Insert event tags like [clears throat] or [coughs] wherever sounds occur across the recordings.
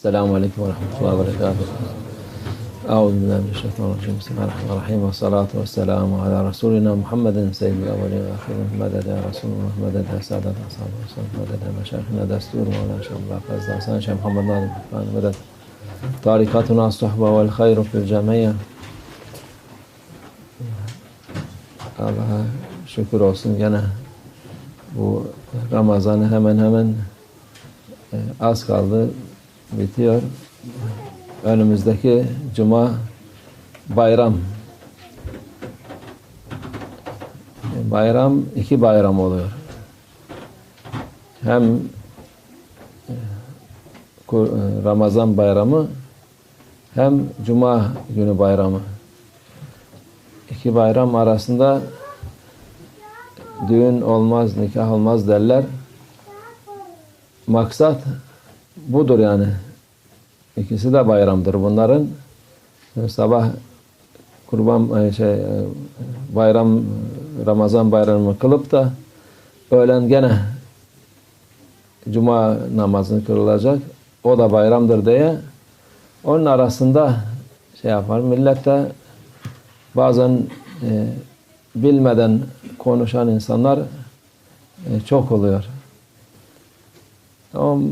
السلام عليكم ورحمة الله وبركاته. أعوذ بالله من الشيطان الرجيم. بسم الله الرحمن الرحيم. والصلاة والسلام على رسولنا محمد سيد الأولين والآخرين. مدد يا رسول الله مدد يا سادة أصحاب الرسول مدد يا مشايخنا دستور مولانا شيخ الله فاز حسن شيخ محمد ناظر الفان مدد. طريقتنا الصحبة والخير في الجميع. Allah'a şükür olsun gene bu Ramazan hemen hemen e, az kaldı. Bitiyor. Önümüzdeki cuma bayram. Bayram iki bayram oluyor. Hem e, e, Ramazan bayramı hem cuma günü bayramı. İki bayram arasında düğün olmaz, nikah olmaz derler. Maksat budur yani. İkisi de bayramdır bunların. Sabah kurban e, şey e, bayram Ramazan bayramını kılıp da öğlen gene cuma namazını kırılacak. O da bayramdır diye onun arasında şey yapar. Millet de bazen e, bilmeden konuşan insanlar e, çok oluyor. Ama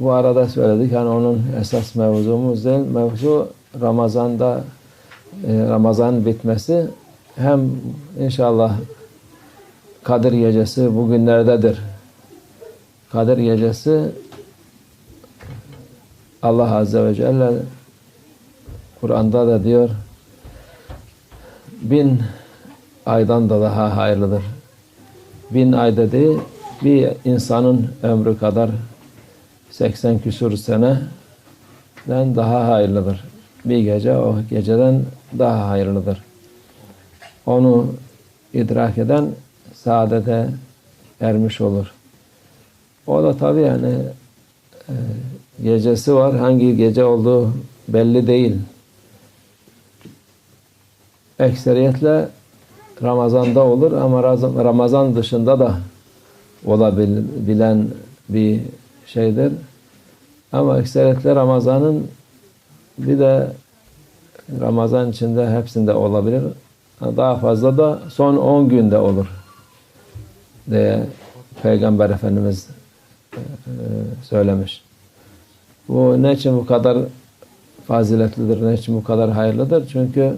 bu arada söyledik hani onun esas mevzumuz değil. Mevzu Ramazan'da e, Ramazan bitmesi hem inşallah Kadir Gecesi bugünlerdedir. Kadir Gecesi Allah Azze ve Celle Kur'an'da da diyor bin aydan da daha hayırlıdır. Bin ay dediği bir insanın ömrü kadar 80 küsur seneden daha hayırlıdır. Bir gece o geceden daha hayırlıdır. Onu idrak eden saadete ermiş olur. O da tabii yani e, gecesi var. Hangi gece olduğu belli değil. Ekseriyetle Ramazan'da olur ama Ramazan dışında da olabilen bir şeydir. Ama ekseriyetle Ramazan'ın bir de Ramazan içinde hepsinde olabilir. Daha fazla da son 10 günde olur diye Peygamber Efendimiz e, söylemiş. Bu ne için bu kadar faziletlidir, ne için bu kadar hayırlıdır? Çünkü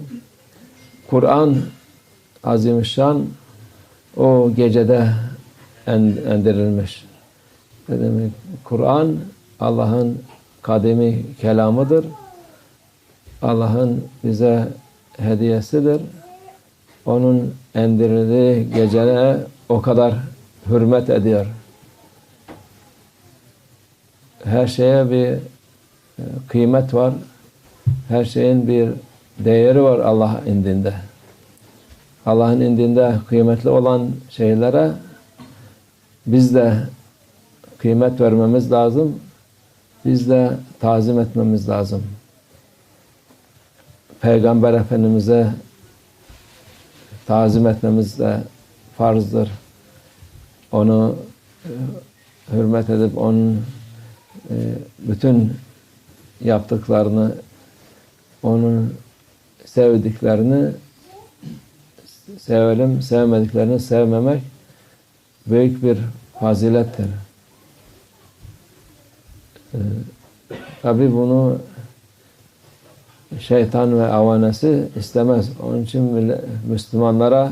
Kur'an Azimüşşan o gecede endirilmiş. Kur'an Allah'ın kademi kelamıdır. Allah'ın bize hediyesidir. Onun endirildiği gecelere o kadar hürmet ediyor. Her şeye bir e, kıymet var. Her şeyin bir değeri var Allah indinde. Allah'ın indinde kıymetli olan şeylere biz de kıymet vermemiz lazım. Biz de tazim etmemiz lazım. Peygamber Efendimiz'e tazim etmemiz de farzdır. Onu e, hürmet edip onun e, bütün yaptıklarını onun sevdiklerini sevelim, sevmediklerini sevmemek büyük bir fazilettir. Ee, tabi bunu şeytan ve avanesi istemez. Onun için Müslümanlara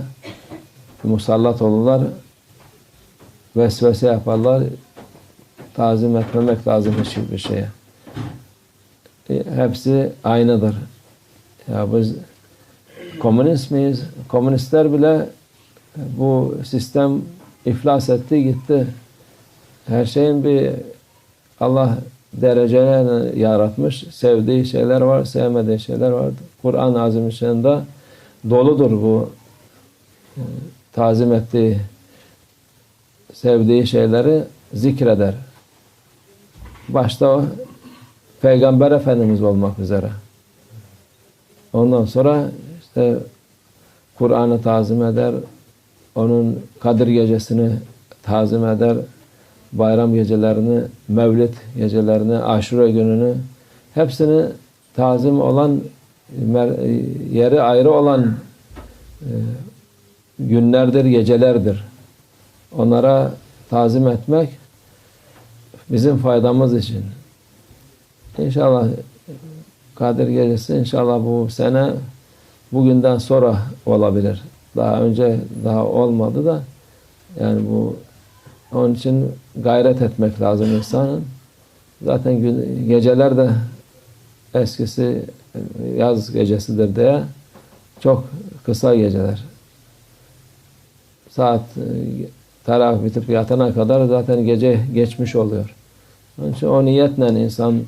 musallat olurlar, vesvese yaparlar, tazim etmemek lazım hiçbir şeye. E, hepsi aynıdır. Ya biz komünist miyiz? Komünistler bile bu sistem iflas etti gitti. Her şeyin bir Allah derecelerini yaratmış. Sevdiği şeyler var, sevmediği şeyler var. Kur'an-ı Azimüşşan'da doludur bu e, tazim ettiği sevdiği şeyleri zikreder. Başta o Peygamber Efendimiz olmak üzere. Ondan sonra işte Kur'an'ı tazim eder, onun Kadir Gecesi'ni tazim eder, bayram gecelerini, mevlid gecelerini, aşure gününü hepsini tazim olan yeri ayrı olan e, günlerdir, gecelerdir. Onlara tazim etmek bizim faydamız için. İnşallah Kadir Gecesi inşallah bu sene bugünden sonra olabilir. Daha önce daha olmadı da yani bu onun için gayret etmek lazım insanın. Zaten geceler de eskisi yaz gecesidir diye çok kısa geceler. Saat e, taraf bitip yatana kadar zaten gece geçmiş oluyor. Onun için o niyetle insan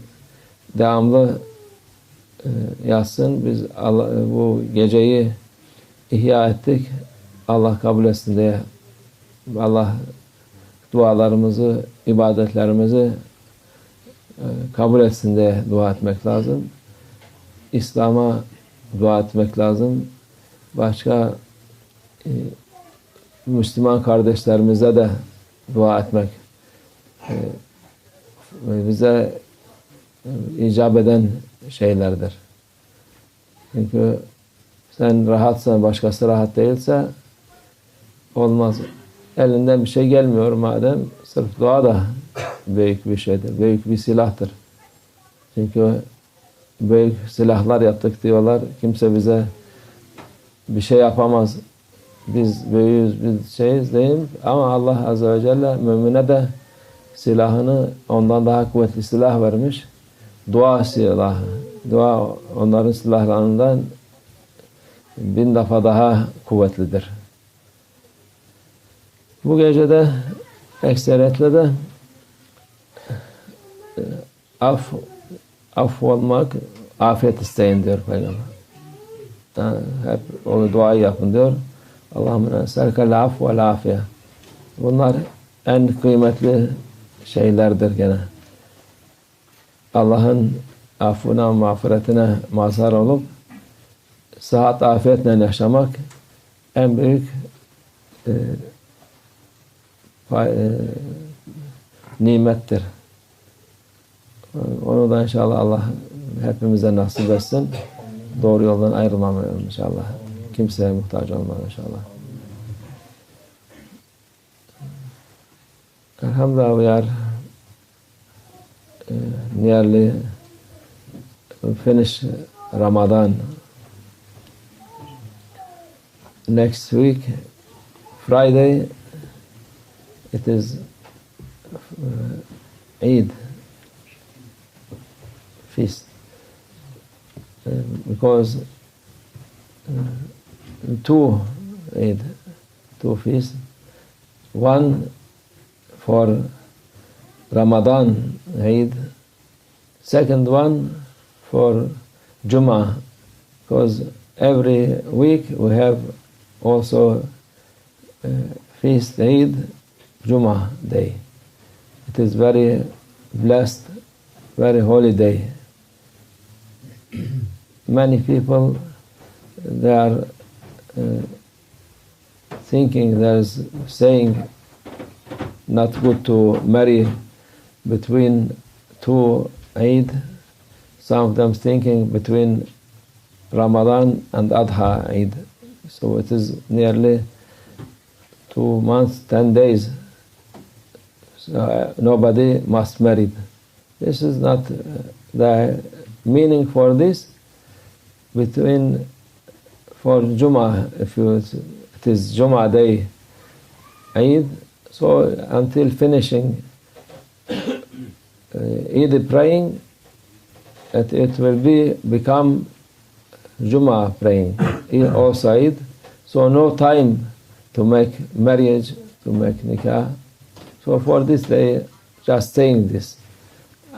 devamlı e, yatsın. Biz Allah, bu geceyi ihya ettik. Allah kabul etsin diye Allah dualarımızı, ibadetlerimizi e, kabul etsin diye dua etmek lazım. İslam'a dua etmek lazım. Başka e, Müslüman kardeşlerimize de dua etmek e, bize icap eden şeylerdir. Çünkü sen rahatsan, başkası rahat değilse olmaz. Elinden bir şey gelmiyor madem sırf dua da büyük bir şeydir. Büyük bir silahtır. Çünkü büyük silahlar yaptık diyorlar. Kimse bize bir şey yapamaz. Biz büyüğüz, biz şeyiz değil Ama Allah Azze ve Celle mümine de silahını ondan daha kuvvetli silah vermiş. Dua silahı. Dua onların silahlarından bin defa daha kuvvetlidir. Bu gecede ekseriyetle de e, af, af olmak, afiyet isteyin diyor Peygamber. Yani hep onu duayı yapın diyor. Allahümme serkel af ve afiye. Bunlar en kıymetli şeylerdir gene. Allah'ın affına, mağfiretine mazhar olup sıhhat afiyetle yaşamak en büyük e, nimettir. Onu da inşallah Allah hepimize nasip etsin. Doğru yoldan ayrılmamayalım inşallah. Kimseye muhtaç olmadan inşallah. Alhamdulillah we are nearly finished Ramadan. Next week, Friday, it is uh, Eid feast uh, because uh, two Eid, two feasts, one for Ramadan Eid, second one for Jummah, because every week we have also uh, feast Eid Jummah day. It is very blessed, very holy day. [clears throat] Many people they are uh, thinking there's saying not good to marry between two Eid. Some of them thinking between Ramadan and Adha Eid. So it is nearly two months, ten days. Uh, nobody must marry. This is not uh, the meaning for this. Between for Juma, if you, it is Juma day, Eid, so until finishing [coughs] uh, Eid praying, it, it will be become Juma praying, [coughs] also Eid. So no time to make marriage, to make nikah. So for this they just saying this.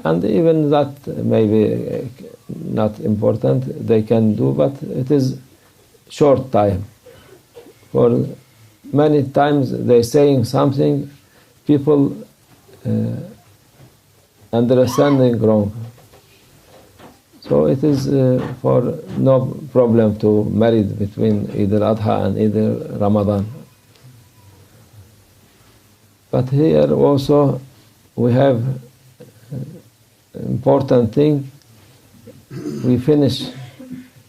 And even that may be not important, they can do, but it is short time. For many times they saying something, people uh, understanding wrong. So it is uh, for no problem to marry between Eid al-Adha and Eid al-Ramadan. But here also we have important thing. We finish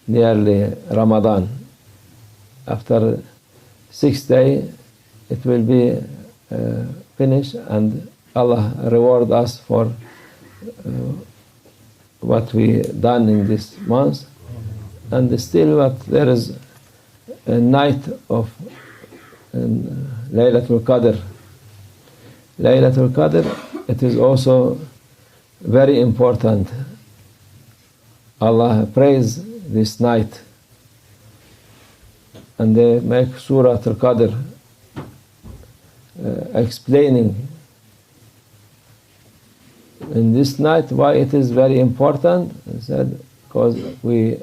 nearly Ramadan. After six day, it will be uh, finished, and Allah reward us for uh, what we done in this month. And still, what there is a night of uh, Laylatul Qadr. Laylatul Qadr, it is also very important. Allah praise this night. And they make Surah Al-Qadr uh, explaining in this night why it is very important. He said, because we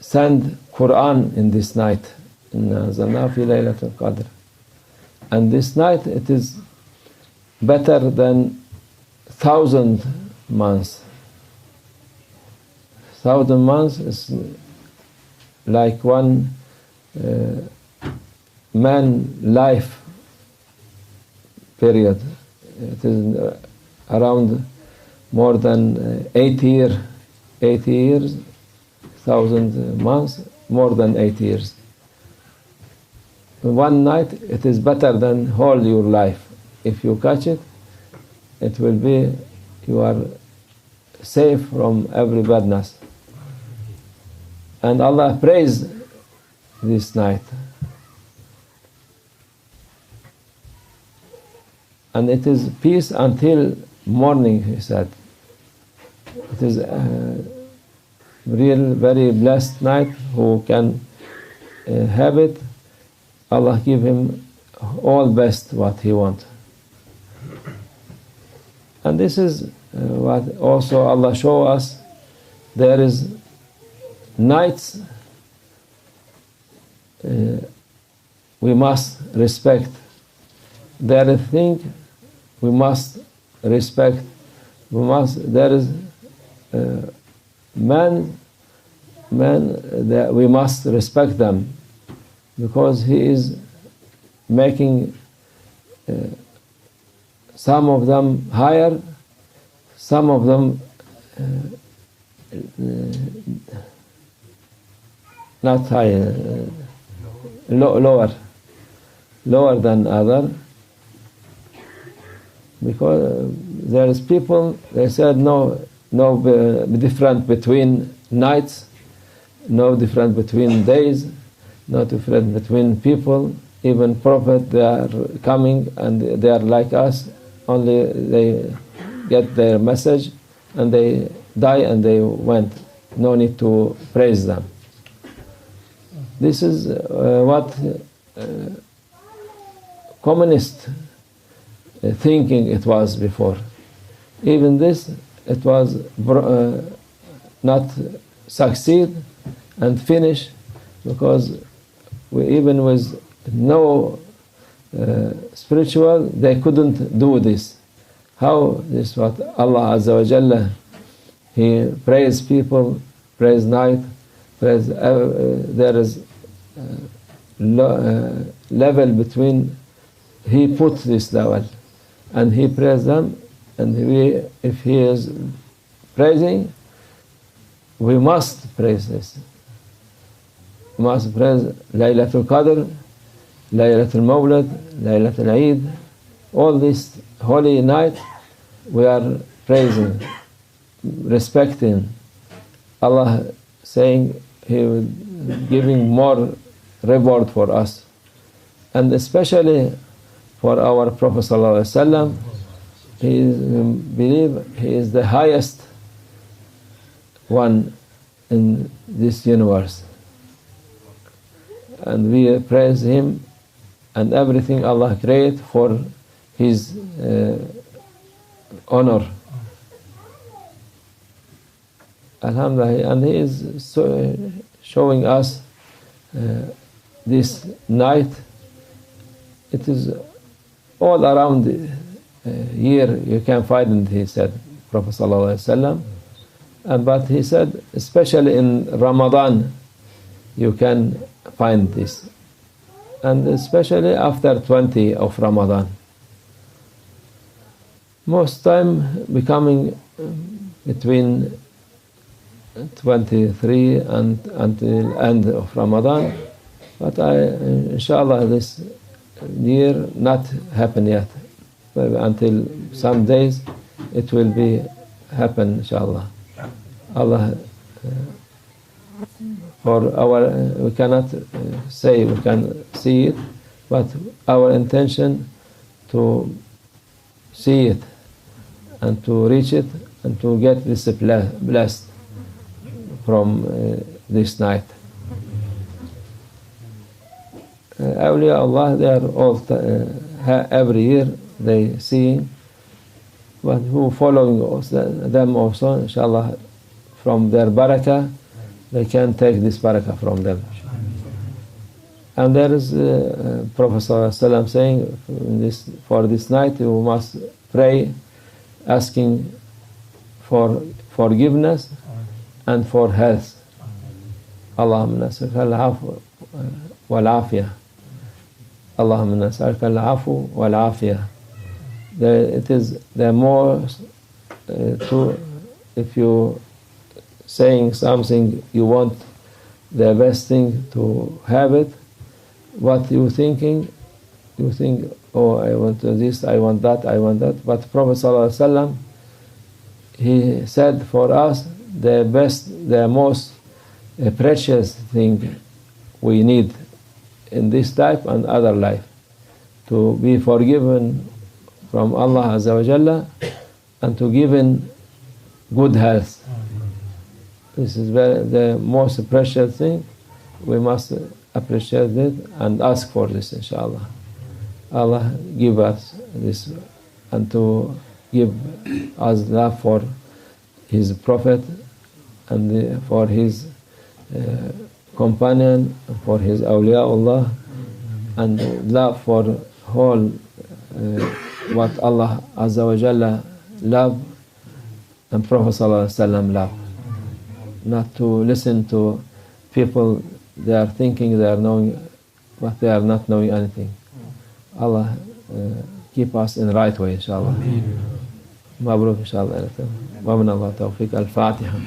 send Quran in this night. In Zanafi Laylatul Qadr. And this night it is better than thousand months. Thousand months is like one uh, man life period. It is uh, around more than uh, eight year, eight years, thousand months, more than eight years. One night, it is better than whole your life. If you catch it, it will be you are safe from every badness. And Allah praised this night. And it is peace until morning, he said. It is a real, very blessed night who can uh, have it. Allah give him all best what he wants. And this is uh, what also Allah show us. There is nights uh, we must respect. There is thing we must respect. We must. There is uh, man, man that we must respect them because he is making. Uh, some of them higher, some of them uh, uh, not higher, uh, lo lower, lower than other. Because there is people, they said no, no difference between nights, no difference between days, no difference between people. Even prophet, they are coming and they are like us, only they get their message and they die and they went. No need to praise them. This is uh, what uh, communist uh, thinking it was before. Even this, it was uh, not succeed and finish because we, even with no uh, spiritual, they couldn't do this. How this what Allah Azza wa Jalla, He praise people, praise night, praise, uh, there is uh, lo, level between, He put this level and He praise them and we, if He is praising, we must praise this. We must praise Laylatul Qadr, Laylatul Mawlid, Laylatul Eid, all this holy night we are praising, respecting Allah, saying He will giving more reward for us, and especially for our Prophet sallallahu. He is, believe he is the highest one in this universe, and we praise him and everything Allah create for His uh, honor. Alhamdulillah, and He is so showing us uh, this night. It is all around the uh, year you can find it, he said, Prophet Sallallahu. And but he said, especially in Ramadan, you can find this and especially after 20 of Ramadan. most time becoming um, between 23 and until end of Ramadan. But I, inshallah, this year not happen yet. Maybe until some days it will be happen, inshallah. Allah, uh, for our, we cannot uh, say we can see it, but our intention to see it and to reach it and to get this blessed from uh, this night. Uh, awliya Allah, they are all uh, every year they see, but who following them also, inshallah, from their barakah, they can take this barakah from them. And there is uh, uh, Prophet ﷺ saying, this, for this night you must pray, asking for forgiveness and for health. اللهم نسألك العفو والعافية اللهم نسألك العفو والعافية it is the more uh, to if you saying something you want the best thing to have it. What you thinking? You think oh I want this I want that I want that. But Prophet ﷺ he said for us the best, the most precious thing we need in this life and other life to be forgiven from Allah Azza wa Jalla and to given good health. This is very, the most precious thing. We must appreciate it and ask for this, inshallah. Allah give us this and to give us love for His Prophet and for his uh, companion, for his awliyaullah, and love for whole uh, what Allah Azza wa Jalla love and Prophet Sallallahu love Not to listen to people, they are thinking they are knowing, but they are not knowing anything. Allah uh, keep us in the right way, inshallah. مبروك إن شاء الله ومن الله توفيق الفاتحة